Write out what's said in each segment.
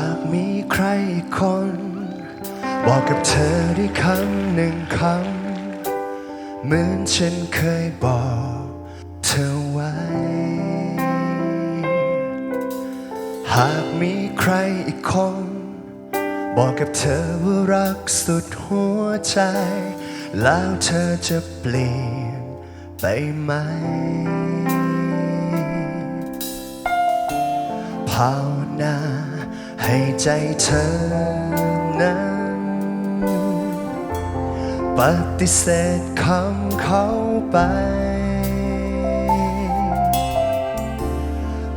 ากมีใครคน บอกกับเธอได้คำหนึ่งคำเหมือนฉันเคยบอกเธอไว้ หากมีใครอีกคน บอกกับเธอว่ารักสุดหัวใจ แล้วเธอจะเปลี่ยนไปไหมภาวนา ให้ใจเธอนั้น ปฏิเสธคำเขาไป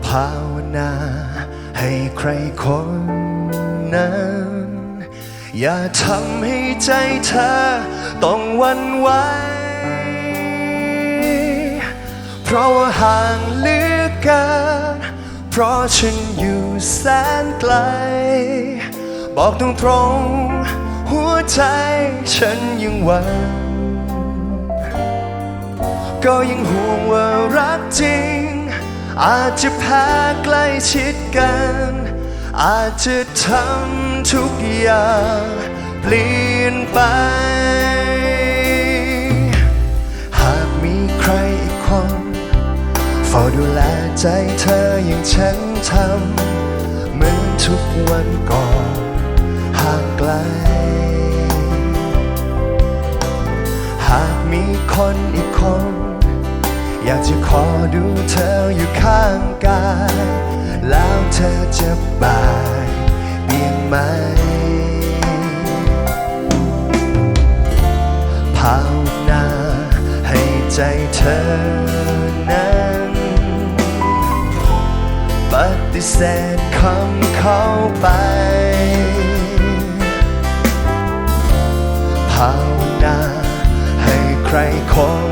ภาวนาให้ใครคนนั้น อย่าทำให้ใจเธอต้องวันไหว เพราะฉันอยู่แสนไกล บอกตรงๆหัวใจฉันยังหวังก็ยังห่วงว่ารักจริง อาจจะแพ้ใกล้ชิดกัน อาจจะทำทุกอย่างเปลี่ยนไป ใจเธออย่างฉันทำเหมือนทุกวันก่อนห่างไกล หากมีคนอีกคน อยากจะขอดูเธออยู่ข้างกาย แล้วเธอจะบายเบี่ยงไหมภาวนาให้ใจเธอ เสธคำเขาไปภาวนาให้ใครคน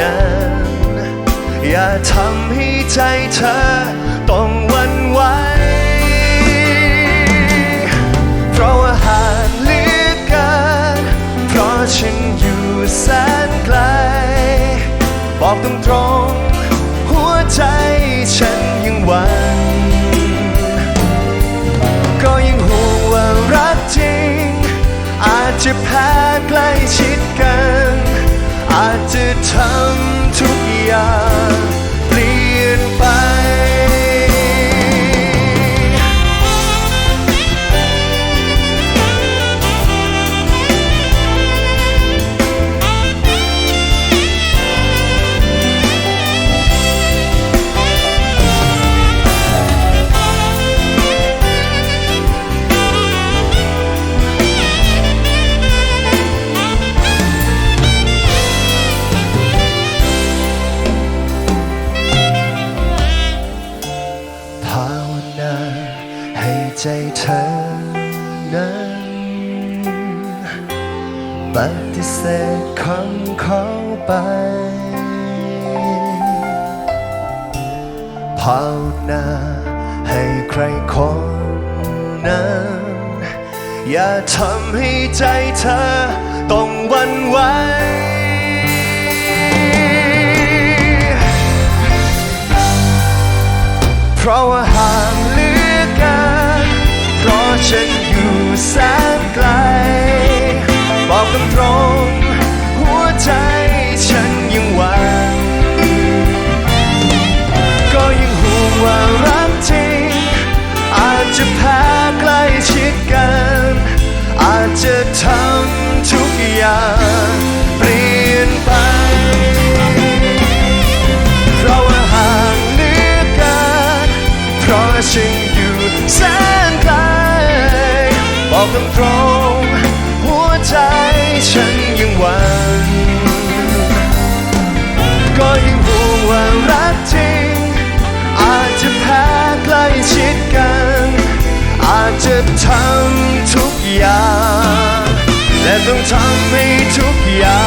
นั้น อย่าทำให้ใจเธอต้องวันไหวเพราะว่าห่างเหลือเกินเพราะฉันอยู่แสนไกล บอกตรงๆหัวใจ จะแพ้ใกล้ชิดกัน อาจจะทำ ใจเธอนั้นปฏิเสธคำเขาไปภาวนาให้ใครคนนั้น อย่าทำให้ใจเธอต้องวันไหว บอกตรงๆหัวใจฉันยังหวั่นก็ยังห่วงว่ารักจริง อาจจะแพ้ใกล้ชิดกัน อาจจะทำทุกอย่าง และต้องทำให้ทุกอย่าง